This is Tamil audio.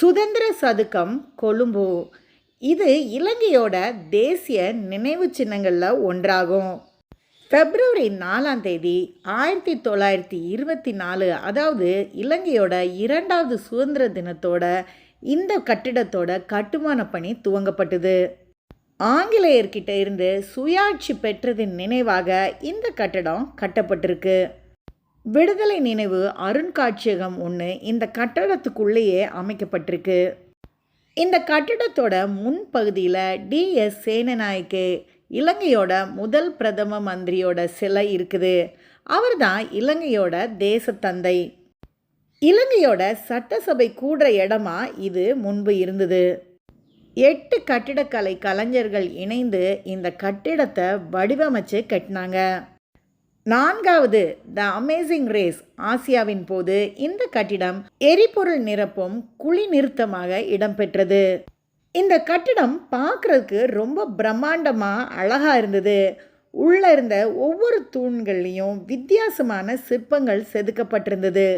சுதந்திர சதுக்கம் கொழும்பு. இது இலங்கையோட தேசிய நினைவு சின்னங்களில் ஒன்றாகும். பிப்ரவரி நாலாம் தேதி ஆயிரத்தி தொள்ளாயிரத்தி இருபத்தி நாலு அதாவது இலங்கையோட இரண்டாவது சுதந்திர தினத்தோட இந்த கட்டிடத்தோட கட்டுமான பணி துவங்கப்பட்டது. ஆங்கிலேயர்கிட்ட இருந்து சுயாட்சி பெற்றதின் நினைவாக இந்த கட்டடம் கட்டப்பட்டிருக்கு. விடுதலை நினைவு அருண்காட்சியகம் ஒன்று இந்த கட்டடத்துக்குள்ளேயே அமைக்கப்பட்டிருக்கு. இந்த கட்டிடத்தோட முன்பகுதியில் டிஎஸ் சேனநாயக்கே இலங்கையோட முதல் பிரதம மந்திரியோட சிலை இருக்குது. அவர் தான் இலங்கையோட தேசத்தந்தை. இலங்கையோட சட்டசபை கூடுற இடமா இது முன்பு இருந்தது. எட்டு கட்டிடக்கலை கலைஞர்கள் இணைந்து இந்த கட்டிடத்தை வடிவமைச்சு கட்டினாங்க. நான்காவது த அமேசிங் ரேஸ் ஆசியாவின் போது இந்த கட்டிடம் எரிபொருள் நிரப்பும் குழி நிறுத்தமாக இடம்பெற்றது. இந்த கட்டிடம் பார்க்குறதுக்கு ரொம்ப பிரம்மாண்டமாக அழகாக இருந்தது. உள்ளே இருந்த ஒவ்வொரு தூண்கள்லேயும் வித்தியாசமான சிற்பங்கள் செதுக்கப்பட்டிருந்தது.